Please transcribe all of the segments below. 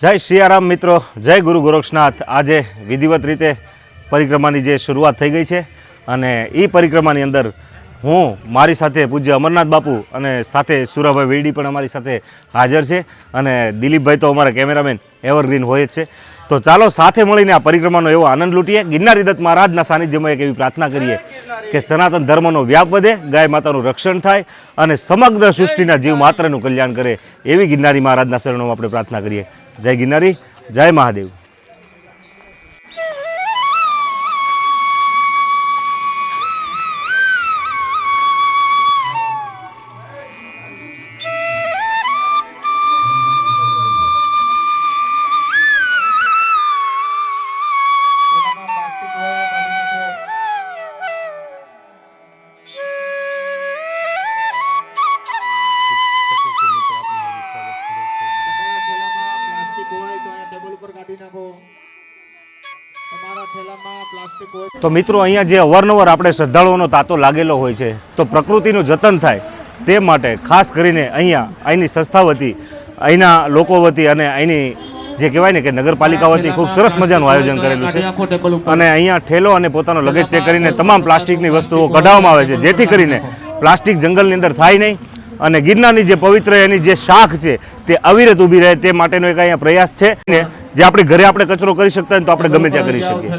જય સિયારામ મિત્રો, જય ગુરુ ગોરક્ષનાથ. આજે વિધિવત રીતે પરિક્રમાની જે શરૂઆત થઈ ગઈ છે અને એ પરિક્રમાની અંદર હું, મારી સાથે પૂજ્ય અમરનાથ બાપુ અને સાથે સુરાભાઈ વેડી પણ અમારી સાથે હાજર છે અને દિલીપભાઈ તો અમારા કેમેરામેન એવરગ્રીન હોય જ છે. તો ચાલો સાથે મળીને આ પરિક્રમાનો એવો આનંદ લૂંટીએ. ગિરનારી દત્ત મહારાજના સાનિધ્યમાં એક એવી પ્રાર્થના કરીએ કે સનાતન ધર્મનો વ્યાપ વધે, ગાય માતાનું રક્ષણ થાય અને સમગ્ર સૃષ્ટિના જીવ માત્રનું કલ્યાણ કરે એવી ગિરનારી મહારાજના શરણોમાં આપણે પ્રાર્થના કરીએ. જય ગિરનારી, જય મહાદેવ. તો મિત્રો, અહીંયા જે અવારનવાર આપણે શ્રદ્ધાળુઓનો તાતો લાગેલો હોય છે, તો પ્રકૃતિનું જતન થાય તે માટે ખાસ કરીને અહીંયા અહીંની સંસ્થા વતી, અહીંના લોકો વતી અને અહીંની જે કહેવાય ને કે નગરપાલિકા વતી ખૂબ સરસ મજાનું આયોજન કરેલું છે. અને અહીંયા ઠેલો અને પોતાનો લગેજ ચેક કરીને તમામ પ્લાસ્ટિકની વસ્તુઓ કઢાવવામાં આવે છે. જેથી કરીને પ્લાસ્ટિક જંગલની અંદર થાય નહીં અને ગિરનારની જે પવિત્ર એની જે શાખ છે તે અવિરત ઊભી રહે તે માટેનો એક અહીંયા પ્રયાસ છે. જે આપણે ઘરે આપણે કચરો કરી શકતા હોય તો આપણે ગમે ત્યાં કરી શકીએ.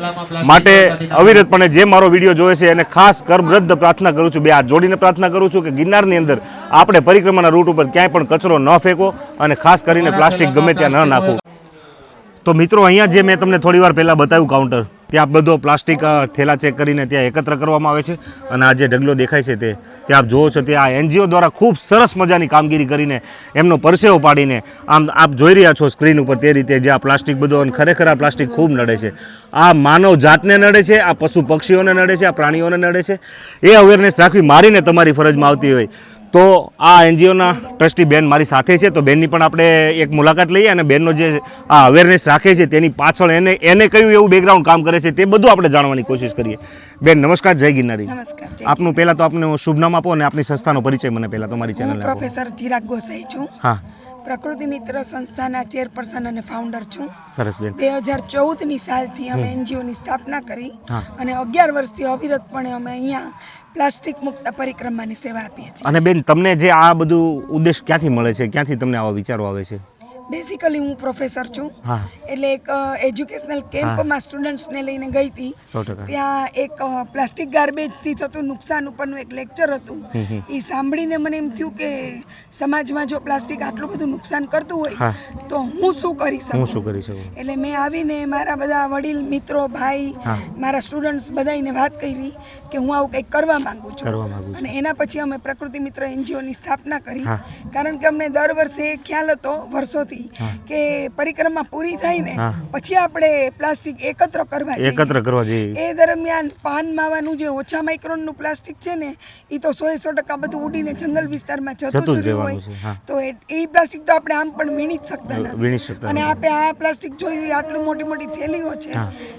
માટે અવિરતપણે જે મારો વીડિયો જોવે છે, એને ખાસ કરબ્રદ્ધ પ્રાર્થના કરું છું, બે હાથ જોડીને પ્રાર્થના કરું છું કે ગિરનારની અંદર આપણે પરિક્રમાના રૂટ ઉપર ક્યાંય પણ કચરો ન ફેંકો અને ખાસ કરીને પ્લાસ્ટિક ગમે ત્યાં ન નાખવું તો મિત્રો, અહીંયા જે મેં તમને થોડી વાર પહેલાં બતાવ્યું કાઉન્ટર ત્યાં બધો પ્લાસ્ટિક થેલા ચેક કરીને ત્યાં એકત્ર કરવામાં આવે છે. અને આ જે ઢગલો દેખાય છે તે ત્યાં આપ જુઓ છો, તે આ એનજીઓ દ્વારા ખૂબ સરસ મજાની કામગીરી કરીને એમનો પરસેવો પાડીને આમ આપ જોઈ રહ્યા છો સ્ક્રીન ઉપર તે રીતે જે આ પ્લાસ્ટિક બધો અને ખરેખર આ પ્લાસ્ટિક ખૂબ નડે છે. આ માનવ જાતને નડે છે, આ પશુ પક્ષીઓને નડે છે, આ પ્રાણીઓને નડે છે. એ અવેરનેસ રાખવી મારીને તમારી ફરજમાં આવતી હોય. તો આ એનજીઓના ટ્રસ્ટી બેન મારી સાથે છે તો બેનની પણ આપણે એક મુલાકાત લઈએ અને બેનનો જે આ અવેરનેસ રાખે છે તેની પાછળ એને એને કયું એવું બેકગ્રાઉન્ડ કામ કરે છે તે બધું આપણે જાણવાની કોશિશ કરીએ. બેન નમસ્કાર જય ગિરનારી. આપનું પહેલાં તો આપને શુભનામ આપો અને આપની સંસ્થાનો પરિચય મને પહેલાં તમારી મારી ચેનલ પ્રોફેસર ચિરાગ ગોસાઈ છું. હા. પ્રકૃતિ મિત્ર સંસ્થાના ચેરપર્સન અને ફાઉન્ડર છું. સરસ બેન. બે હજાર ચૌદની સાલથી અમે એનજીઓની સ્થાપના કરી અને અગિયાર વર્ષથી અવિરતપણે અમે અહીંયા પ્લાસ્ટિક મુક્ત પરિક્રમાની સેવા આપીએ છીએ. અને બેન તમને જે આ બધું ઉદ્દેશ ક્યાંથી મળે છે? ક્યાંથી તમને આવા વિચારો આવે છે? બેઝિકલી હું પ્રોફેસર છું. એટલે એક એજ્યુકેશનલ કેમ્પમાં સ્ટુડન્ટ્સને લઈને ગઈ હતી. ત્યાં એક પ્લાસ્ટિક ગાર્બેજથી થતું નુકસાન ઉપરનું એક લેક્ચર હતું. એ સાંભળીને મને એમ થયું કે સમાજમાં જો પ્લાસ્ટિક આટલું બધું નુકસાન કરતું હોય તો હું શું કરી શકું? શું કરી શકું? એટલે મેં આવીને મારા બધા વડીલ મિત્રો ભાઈ મારા સ્ટુડન્ટ્સ બધાને વાત કરી કે હું આવું કંઈક કરવા માંગુ છું. અને એના પછી અમે પ્રકૃતિ મિત્ર એનજીઓની સ્થાપના કરી. કારણ કે અમને દર વર્ષે ખ્યાલ હતો વર્ષોથી. કે પરિક્રમા પૂરી થાય ને પછી આપણે પ્લાસ્ટિક એકત્ર કરવા એકત્ર કરવા જોઈએ. એ દરમિયાન પાન માવાનું જે ઓછા માઇક્રોનનું પ્લાસ્ટિક છે ને એ તો સો સો ટકા બધું ઉડીને જંગલ વિસ્તારમાં જતું જ રહ્યું. હોય. તો એ- એ પ્લાસ્ટિક તો આપણે આમ પણ વીણી જ શકતા નથી. અને આપણે આ પ્લાસ્ટિક જોયું આટલું મોટી મોટી થેલીઓ છે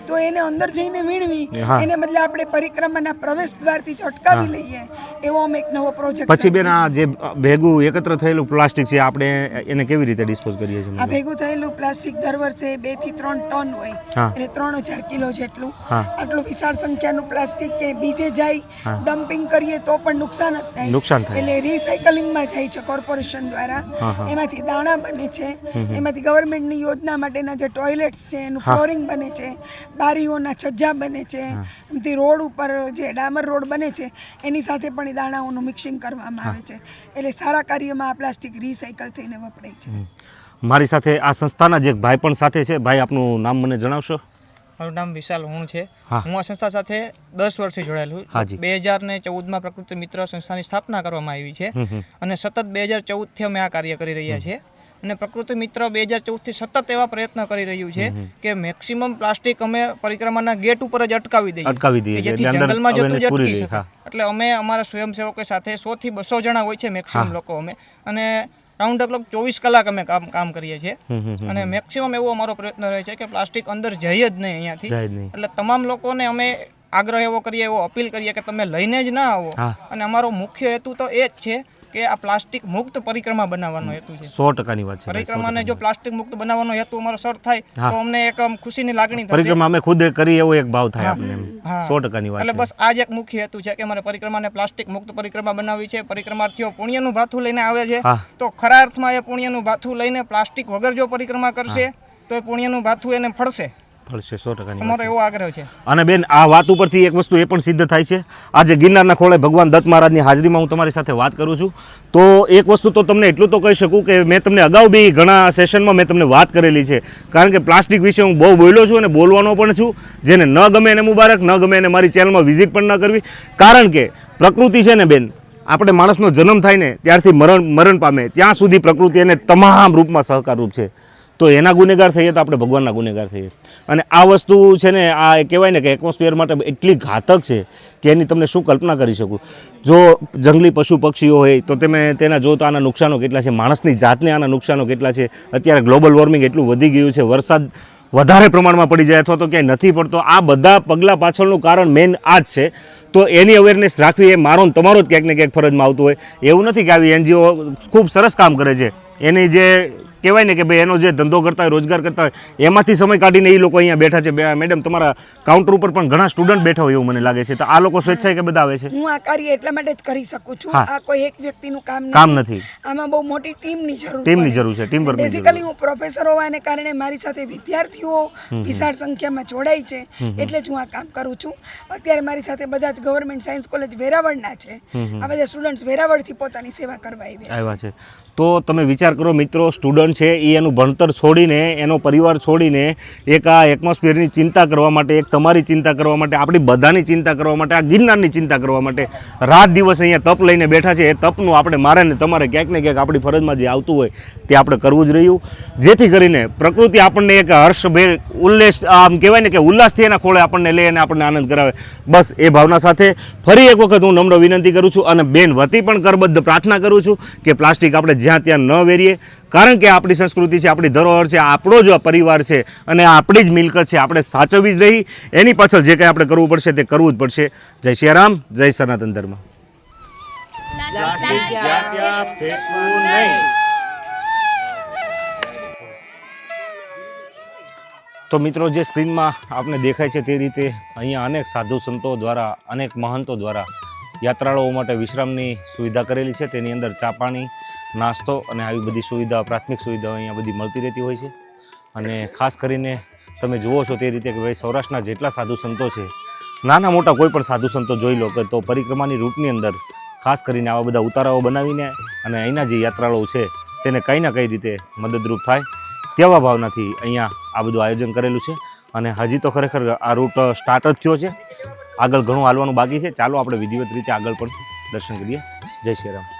તો એને અંદર જઈને વીણવી એને બદલે આપણે પરિક્રમાના પ્રવેશ દ્વારથી જ અટકાવી લઈએ. એવો અમે એક નવો પ્રોજેક્ટ પછી બેન આ જે ભેગું એકત્ર થયેલું પ્લાસ્ટિક છે આપણે એને કેવી રીતે ડિસ્પોઝ કરીએ? છીએ આ ભેગું થયેલું પ્લાસ્ટિક દર વર્ષે બેથી ત્રણ ટન હોય. એટલે ત્રણ હજાર કિલો જેટલું. આટલું વિશાળ સંખ્યાનું પ્લાસ્ટિક કે બીજે જાય ડમ્પિંગ કરીએ તો પણ નુકસાન જ થાય. નુકસાન થાય. એટલે રિસાયકલિંગમાં જાય છે કોર્પોરેશન દ્વારા. એમાંથી દાણા બને છે. એમાંથી ગવર્મેન્ટની યોજના માટેના જે ટોયલેટ્સ છે એનું ફ્લોરિંગ બને છે. બારીઓના છજ્જા બને છે. એમથી રોડ ઉપર જે ડામર રોડ બને છે એની સાથે પણ એ દાણાઓનું મિક્સિંગ કરવામાં આવે છે. એટલે સારા કાર્યમાં આ પ્લાસ્ટિક રિસાયકલ થઈને વપરાય છે. મારી સાથે આ સંસ્થાના જે ભાઈ પણ સાથે છે ભાઈ આપનું નામ મને જણાવશો? મારું નામ વિશાલ હું છે. હું. આ સંસ્થા સાથે દસ વર્ષથી જોડાયેલું. બે હજાર ને ચૌદમાં પ્રકૃતિ મિત્ર સંસ્થાની સ્થાપના કરવામાં આવી છે. અને સતત બે હજાર ચૌદથી અમે આ કાર્ય કરી રહ્યા છીએ. અને પ્રકૃતિ મિત્ર બે હજાર ચૌદથી સતત એવા પ્રયત્ન કરી રહ્યું છે કે મેક્સિમમ પ્લાસ્ટિક અમે પરિક્રમાના ગેટ ઉપર જ અટકાવી દઈએ. અટકાવી દઈએ જેથી જંગલમાં જતું જ અટકી શકે. એટલે અમે અમારા સ્વયંસેવકો સાથે સો થી બસો જણા હોય છે મેક્સિમમ લોકો અમે. અને રાઉન્ડ ક્લોક ચોવીસ કલાક અમે કામ કામ કરીએ છીએ. અને મેક્સિમમ એવો અમારો પ્રયત્ન રહે છે કે પ્લાસ્ટિક અંદર જઈએ જ નહીં અહીંયાથી. એટલે તમામ લોકોને અમે આગ્રહ એવો કરીએ એવો અપીલ કરીએ કે તમે લઈને જ ના આવો અને અમારો મુખ્ય હેતુ તો એ જ છે કે આ પ્લાસ્ટિક મુક્ત પરિક્રમા બનાવવાનો હેતુ છે. સો ટકાની વાત છે પરિક્રમાને જો પ્લાસ્ટિક મુક્ત બનાવવાનો હેતુ અમારો સર થાય તો અમને એક ખુશીની લાગણી થશે. પરિક્રમા અમે ખુદ કરી એવો એક ભાવ થાય આપણે સો ટકાની વાત એટલે બસ આ જ એક મુખ્ય હેતુ છે કે અમારે પરિક્રમાને પ્લાસ્ટિક મુક્ત પરિક્રમા બનાવવી છે. પરિક્રમાર્થીઓ પુણ્યનું ભાથું લઈને આવે છે. તો ખરા અર્થમાં એ પુણ્યનું ભાથું લઈને પ્લાસ્ટિક વગર જો પરિક્રમા કરશે તો એ પુણ્યનું ભાથું એને ફળશે. ફળશે સો ટકાની અમારો એવો આગ્રહ છે. અને બેન આ વાત ઉપરથી એક વસ્તુ એ પણ સિદ્ધ થાય છે. આજે ગિરનારના ખોળે ભગવાન દત્ત મહારાજની હાજરીમાં હું તમારી સાથે વાત કરું છું. તો એક વસ્તુ તો તમને એટલું તો કહી શકું કે મેં તમને અગાઉ બી ઘણા સેશનમાં મેં તમને વાત કરેલી છે. કારણ કે પ્લાસ્ટિક વિશે હું બહુ બોલ્યો છું અને બોલવાનો પણ છું. જેને ન ગમે એને મુબારક ન ગમે એને મારી ચેનલમાં વિઝિટ પણ ન કરવી. કારણ કે પ્રકૃતિ છે ને બેન આપણે માણસનો જન્મ થાય ને ત્યારથી મરણ મરણ પામે. ત્યાં સુધી પ્રકૃતિ એને તમામ રૂપમાં સહકારરૂપ છે. તો એના ગુનેગાર થઈએ તો આપણે ભગવાનના ગુનેગાર થઈએ. અને આ વસ્તુ છે ને, આ કહેવાય ને કે એટમોસ્ફિયર માટે એટલી ઘાતક છે કે એની તમને શું કલ્પના કરી શકું? જો જંગલી પશુ પક્ષીઓ હોય, તો તમે તેના જો તો આના નુકસાનો કેટલા છે? માણસની જાતને આના નુકસાનો કેટલા છે? અત્યારે ગ્લોબલ વોર્મિંગ એટલું વધી ગયું છે, વરસાદ વધારે પ્રમાણમાં પડી જાય અથવા તો ક્યાંય નથી પડતો. આ બધા પગલાં પાછળનું કારણ મેઇન આ જ છે. તો એની અવેરનેસ રાખવી એ મારો તમારો જ ક્યાંક ને ક્યાંક ફરજમાં આવતું હોય. એવું નથી કે આવી એનજીઓ ખૂબ સરસ કામ કરે છે. એની જે કહેવાય ને કે ભાઈ એનો જે ધંધો કરતા હોય રોજગાર કરતા હોય એમાંથી સમય કાઢીને એ લોકો અહીંયા બેઠા છે. મેડમ તમારા કાઉન્ટર ઉપર પણ ઘણા સ્ટુડન્ટ બેઠા હોય એવું મને લાગે છે. તો આ લોકો સ્વેચ્છાએ કે બધા આવે છે? હું આ કાર્ય એટલા માટે જ કરી શકું છું. આ કોઈ એક વ્યક્તિનું કામ કામ નથી. આમાં બહુ મોટી ટીમની જરૂર ટીમની જરૂર છે, ટીમ વર્ક બેઝિકલી હું પ્રોફેસર હોવાને કારણે મારી સાથે વિદ્યાર્થીઓ વિશાળ સંખ્યામાં જોડાય છે. એટલે જ હું આ કામ કરું છું. અત્યારે મારી સાથે બધા જ ગવર્મેન્ટ સાયન્સ કોલેજ વેરાવળના છે. આ બધા સ્ટુડન્ટ્સ વેરાવળથી પોતાની સેવા કરવા આવ્યા છે. તો તમે વિચાર કરો મિત્રો, સ્ટુડન્ટ છે, એ એનું ભણતર છોડીને, એનો પરિવાર છોડીને એક આ એટમોસ્ફિયરની ચિંતા કરવા માટે, એક તમારી ચિંતા કરવા માટે, આપણી બધાની ચિંતા કરવા માટે, આ ગિરનારની ચિંતા કરવા માટે રાત દિવસ અહીંયા તપ લઈને બેઠા છે. એ તપનું આપણે મારે ને તમારે ક્યાંક ને ક્યાંક આપણી ફરજમાં જે આવતું હોય તે આપણે કરવું જ રહ્યું. જેથી કરીને પ્રકૃતિ આપણને એક હર્ષભેર ઉલ્લેસ, આમ કહેવાય ને કે ઉલ્લાસથી એના ખોળે આપણને લે અને આપણને આનંદ કરાવે. બસ એ ભાવના સાથે ફરી એક વખત હું નમ્ર વિનંતી કરું છું અને બેન વતી પણ કરબદ્ધ પ્રાર્થના કરું છું કે પ્લાસ્ટિક આપણે જ્યાં ત્યાં ન વેરીએ. કારણ કે આપણી સંસ્કૃતિ છે આપણી ધરોહર છે આપણો જ પરિવાર છે અને આપણી જ મિલકત છે આપણે સાચવવી જ રહી એની પાછળ જે કંઈ આપણે કરવું પડશે તે કરવું જ પડશે. જય સિયારામ જય સનાતન ધર્મ. તો મિત્રો જે સ્ક્રીનમાં આપને દેખાય છે તે રીતે અહીંયા અનેક સાધુ સંતો દ્વારા અનેક મહંતો દ્વારા યાત્રાળુઓ માટે વિશ્રામની સુવિધા કરેલી છે. તેની અંદર ચા પાણી નાસ્તો અને આવી બધી સુવિધા, પ્રાથમિક સુવિધાઓ અહીંયા બધી મળતી રહેતી હોય છે. અને ખાસ કરીને તમે જુઓ છો તે રીતે કે ભાઈ સૌરાષ્ટ્રના જેટલા સાધુ સંતો છે, નાના મોટા કોઈ પણ સાધુ સંતો જોઈ લો કે તો પરિક્રમાની રૂટની અંદર ખાસ કરીને આવા બધા ઉતારાઓ બનાવીને અને અહીંના જે યાત્રાળુઓ છે તેને કંઈ ના કઈ રીતે મદદરૂપ થાય તેવા ભાવનાથી અહીંયા આ બધું આયોજન કરેલું છે. અને હજી તો ખરેખર આ રૂટ સ્ટાર્ટ જ થયો છે. આગળ ઘણું હાલવાનું બાકી છે. ચાલો આપણે વિધિવત રીતે આગળ પણ દર્શન કરીએ. જય શ્રી રામ.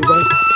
Bye.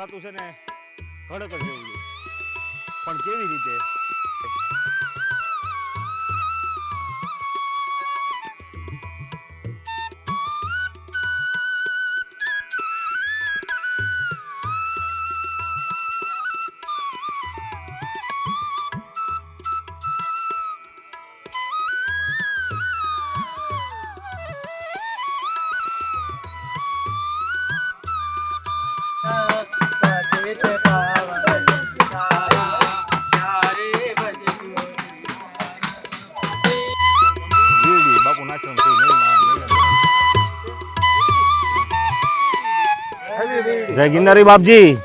થતું છે ને કડક જેવું પણ કેવી રીતે? જય ગિરનારી બાપજી.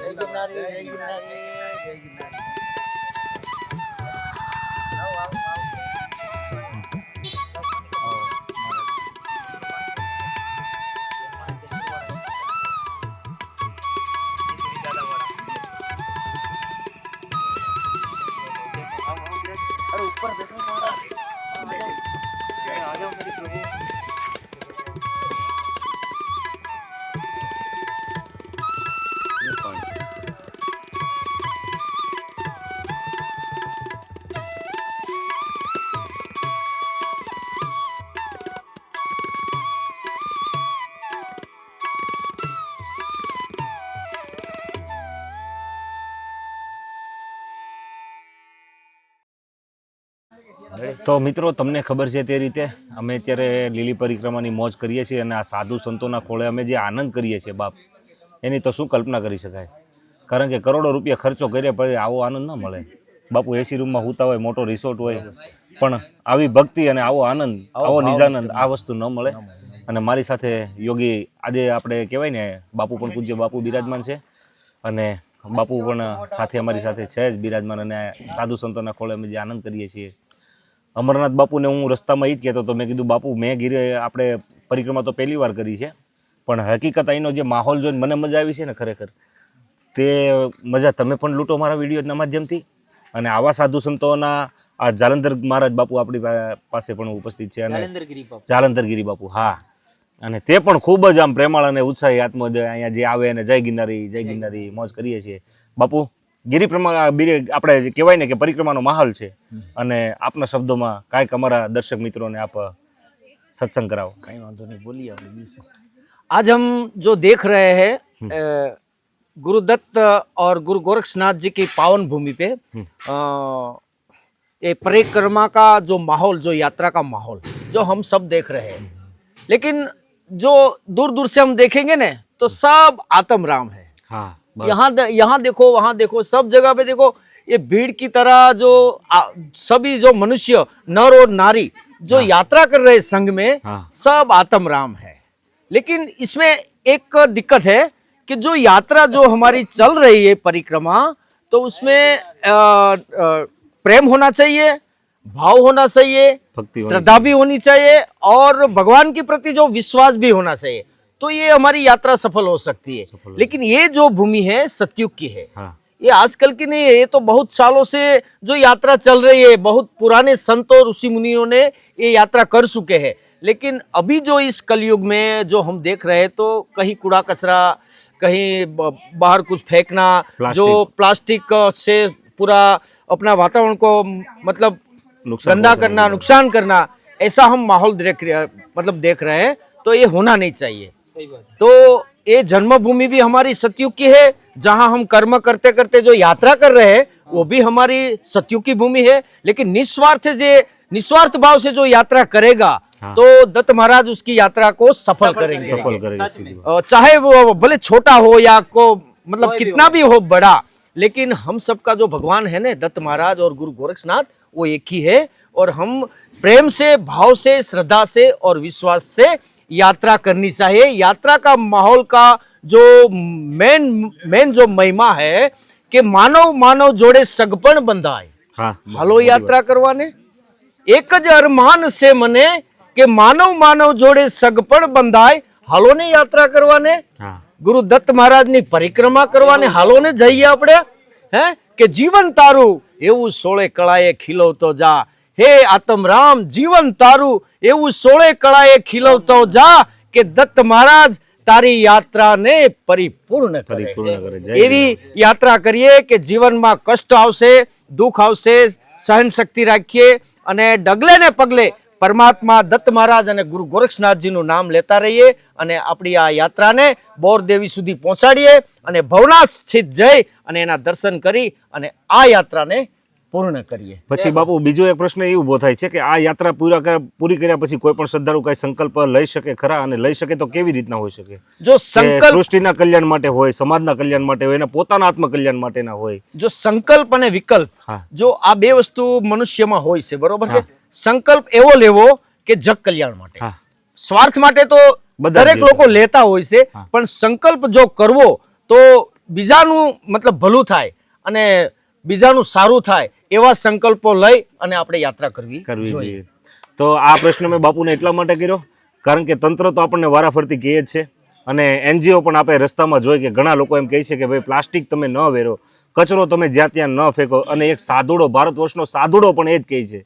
તો મિત્રો તમને ખબર છે તે રીતે અમે અત્યારે લીલી પરિક્રમાની મોજ કરીએ છીએ અને આ સાધુ સંતોના ખોળે અમે જે આનંદ કરીએ છીએ બાપ એની તો શું કલ્પના કરી શકાય? કારણ કે કરોડો રૂપિયા ખર્ચો કર્યા પછી આવો આનંદ ન મળે. બાપુ એસી રૂમમાં સૂતા હોય મોટો રિસોર્ટ હોય પણ આવી ભક્તિ અને આવો આનંદ આવો નિજાનંદ આ વસ્તુ ન મળે. અને મારી સાથે યોગી આજે આપણે કહેવાય ને બાપુ પણ પૂજ્ય બાપુ બિરાજમાન છે. અને બાપુ પણ સાથે અમારી સાથે છે જ બિરાજમાન અને સાધુ સંતોના ખોળે અમે જે આનંદ કરીએ છીએ. અમરનાથ બાપુને હું રસ્તામાં એ જ કહેતો હતો. મેં કીધું બાપુ મેં ગીરે આપણે પરિક્રમા તો પહેલી વાર કરી છે પણ હકીકત અહીંનો જે માહોલ જોઈને મને મજા આવી છે ને ખરેખર તે મજા તમે પણ લૂંટો મારા વિડીયોના માધ્યમથી. અને આવા સાધુ સંતોના આ જાલંધર મહારાજ બાપુ આપણી પાસે પણ ઉપસ્થિત છે અને જાલંધરગીરી બાપુ. હા. અને તે પણ ખૂબ જ આમ પ્રેમાળ અને ઉત્સાહી આત્મ અહીંયા જે આવે અને જય ગિરનારી જય ગિરનારી મોજ કરીએ છીએ. બાપુ ગિરી પ્રમા બિરી આપણે જે કહેવાય ને કે પરિક્રમાનો માહોલ છે અને આપના શબ્દોમાં કાંઈક અમારા દર્શક મિત્રોને આપ સત્સંગ કરાવો कहीं वांधो नहीं बोलिए आप बीच में। आज हम जो देख रहे हैं अ, गुरुदत्त और गुरु गोरक्षनाथ जी की पावन भूमि पे अ, ये परिक्रमा का जो माहौल जो यात्रा का माहौल जो हम सब देख रहे हैं लेकिन जो दूर दूर से हम देखेंगे ना तो सब आत्म राम है હા બસ. यहाँ यहाँ देखो वहाँ देखो सब जगह पे देखो ये भीड़ की तरह जो आ, सभी जो मनुष्य नर और नारी जो हाँ। यात्रा कर रहे संघ में हाँ। सब आत्म राम है लेकिन इसमें एक दिक्कत है कि जो यात्रा जो हमारी चल रही है परिक्रमा तो उसमें अ, अ, प्रेम होना चाहिए भाव होना चाहिए श्रद्धा भी होनी चाहिए और भगवान के प्रति जो विश्वास भी होना चाहिए तो ये हमारी यात्रा सफल हो सकती है। हो लेकिन ये जो भूमि है सतयुग की है હા ये आजकल की नहीं है ये तो बहुत सालों से जो यात्रा चल रही है बहुत पुराने संतों ऋषि मुनियों ने ये यात्रा कर चुके हैं। लेकिन अभी जो इस कलयुग में जो हम देख रहे हैं तो कहीं कूड़ा कचरा कहीं बाहर कुछ फेंकना जो प्लास्टिक। से पूरा अपना वातावरण को मतलब गंदा करना नुकसान करना ऐसा हम माहौल देख मतलब देख रहे हैं तो ये होना नहीं चाहिए। तो ये जन्मभूमि भी हमारी सतयुग की है जहाँ हम कर्म करते करते जो यात्रा कर रहे हैं वो भी हमारी सतयुग की भूमि है। लेकिन निस्वार्थ जे निस्वार्थ भाव से जो यात्रा करेगा हाँ। तो दत्त महाराज उसकी यात्रा को सफल, सफल करेंगे। सफल करेंगे। चाहे वो भले छोटा हो या को मतलब कितना भी हो बड़ा लेकिन हम सबका जो भगवान है ना दत्त महाराज और गुरु गोरक्षनाथ वो एक ही है और हम प्रेम से भाव से श्रद्धा से और विश्वास से यात्रा करनी चाहिए यात्रा का माहौल का जो मेन मेन जो महिमा है कि मानव मानव जोड़े सगपण बंधाए હા હાલો યાત્રા કરવાને એક જ અરમાન છે મને કે માનવ માનવ જોડે સગપણ બંધાય હાલો ને યાત્રા કરવાને હા ગુરુ દત્ત મહારાજની પરિક્રમા કરવાને હાલો ને જઈએ આપણે? હે? કે જીવન તારું? એવું સોળે કળાએ ખીલવતો જા. હે આતમ રામ જીવન તારું? એવું સોળે કળાએ ખીલવતો જા કે દત્ત મહારાજ તારી યાત્રાને પરિપૂર્ણ પરિપૂર્ણ કરે. એવી યાત્રા કરીએ કે જીવનમાં કષ્ટ આવશે દુઃખ આવશે સહન શક્તિ રાખીએ અને ડગલે ને પગલે પરમાત્મા દત્ત મહારાજ અને ગુરુ ગોરક્ષનાથજીનું નામ લેતા રહીએ અને આપણી આ યાત્રાને બોરદેવી સુધી પહોંચાડીએ અને ભવનાથ સ્થિત જઈ અને એના દર્શન કરી અને આ યાત્રાને પૂર્ણ કરીએ. પછી બાપુ બીજો એક પ્રશ્ન એ ઊભો થાય છે કે આ યાત્રા પૂરા પૂરી કર્યા પછી કોઈ પણ શ્રદ્ધાળુ કઈ સંકલ્પ લઈ શકે ખરા અને લઈ શકે તો કેવી રીતના હોઈ શકે? જો સંકલ્પ સૃષ્ટિના કલ્યાણ માટે હોય સમાજના કલ્યાણ માટે હોય એના પોતાના આત્મ કલ્યાણ માટેના હોય. જો સંકલ્પ અને વિકલ્પ જો આ બે વસ્તુ મનુષ્યમાં હોય છે બરોબર છે? સંકલ્પ એવો લેવો કે જગ કલ્યાણ માટે. સ્વાર્થ માટે તો દરેક લોકો લેતા હોય છે પણ સંકલ્પ જો કરવો તો બીજાનું મતલબ ભલું થાય અને બીજાનું સારું થાય એવા સંકલ્પો લઈ અને આપણે યાત્રા કરવી કરવી જોઈએ. તો આ પ્રશ્ન મેં બાપુને એટલા માટે કર્યો કારણ કે તંત્ર તો આપણને વારાફરતી કહે જ છે અને એનજીઓ પણ આપણે રસ્તામાં જોઈ કે ઘણા લોકો એમ કહે છે કે ભાઈ પ્લાસ્ટિક તમે ન વેરો કચરો તમે જ્યાં ત્યાં ન ફેંકો અને એક સાધુડો ભારત વર્ષનો સાધુડો પણ એ જ કહે છે.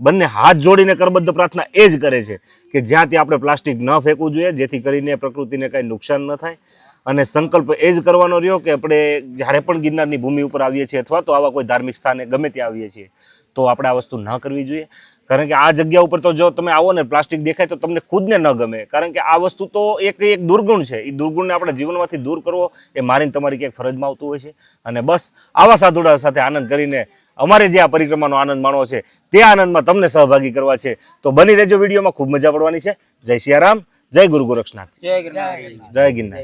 બંને હાથ જોડીને કરબદ્ધ પ્રાર્થના એ જ કરે છે કે જ્યાં ત્યાં આપણે પ્લાસ્ટિક ન ફેંકવું જોઈએ, જેથી કરીને પ્રકૃતિને કાંઈ નુકસાન ન થાય. અને સંકલ્પ એ જ કરવાનો રહ્યો કે આપણે જ્યારે પણ ગિરનારની ભૂમિ ઉપર આવીએ છીએ અથવા તો આવા કોઈ ધાર્મિક સ્થાને ગમે ત્યાં આવીએ છીએ, તો આપણે આ વસ્તુ ન કરવી જોઈએ. કારણ કે આ જગ્યા ઉપર તો જો તમે આવો ને પ્લાસ્ટિક દેખાય તો તમને ખુદને ન ગમે. કારણ કે આ વસ્તુ તો એક એક દુર્ગુણ છે. એ દુર્ગુણને આપણે જીવનમાંથી દૂર કરવો એ મારીને તમારી ક્યાંક ફરજમાં આવતું હોય છે. અને બસ આવા સાધુડા સાથે આનંદ કરીને અમારે જે આ પરિક્રમાનો આનંદ માણવો છે તે આનંદમાં તમને સહભાગી કરવા છે. તો બની રહેજો વિડીયોમાં ખૂબ મજા પડવાની છે. જય સિયારામ જય ગુરુ ગોરક્ષનાથ. જય ગિરનાર. જય ગિરનાર.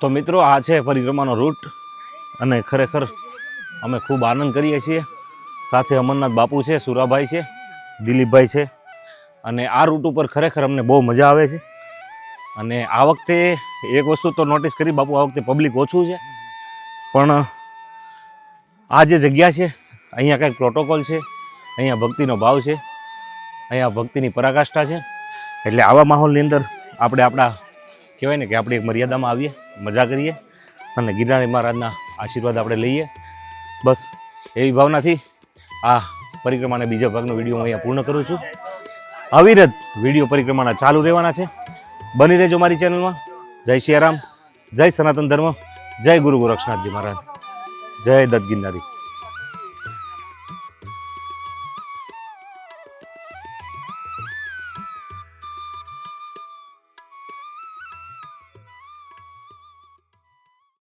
તો મિત્રો આ છે પરિક્રમાનો રૂટ અને ખરેખર અમે ખૂબ આનંદ કરીએ છીએ. સાથે અમરનાથ બાપુ છે સુરાભાઈ છે દિલીપભાઈ છે. અને આ રૂટ ઉપર ખરેખર અમને બહુ મજા આવે છે. અને આ વખતે એક વસ્તુ તો નોટિસ કરી બાપુ, આ વખતે પબ્લિક ઓછું છે. પણ આ જે જગ્યા છે, અહીંયા કંઈક પ્રોટોકોલ છે, અહીંયા ભક્તિનો ભાવ છે, અહીંયા ભક્તિની પરાકાષ્ઠા છે. એટલે આવા માહોલની અંદર આપણે આપણા, કહેવાય ને કે આપણે એક મર્યાદામાં આવીએ, મજા કરીએ અને ગિરનારી મહારાજના આશીર્વાદ આપણે લઈએ. બસ, એવી ભાવનાથી આ પરિક્રમાને બીજા ભાગનો વીડિયો હું અહીંયા પૂર્ણ કરું છું. અવિરત વીડિયો પરિક્રમાના ચાલુ રહેવાના છે. બની રહેજો મારી ચેનલમાં. જય સિયારામ જય સનાતન ધર્મ, જય ગુરુ ગોરક્ષનાથજી મહારાજ. જય દત્ત ગિરનારી.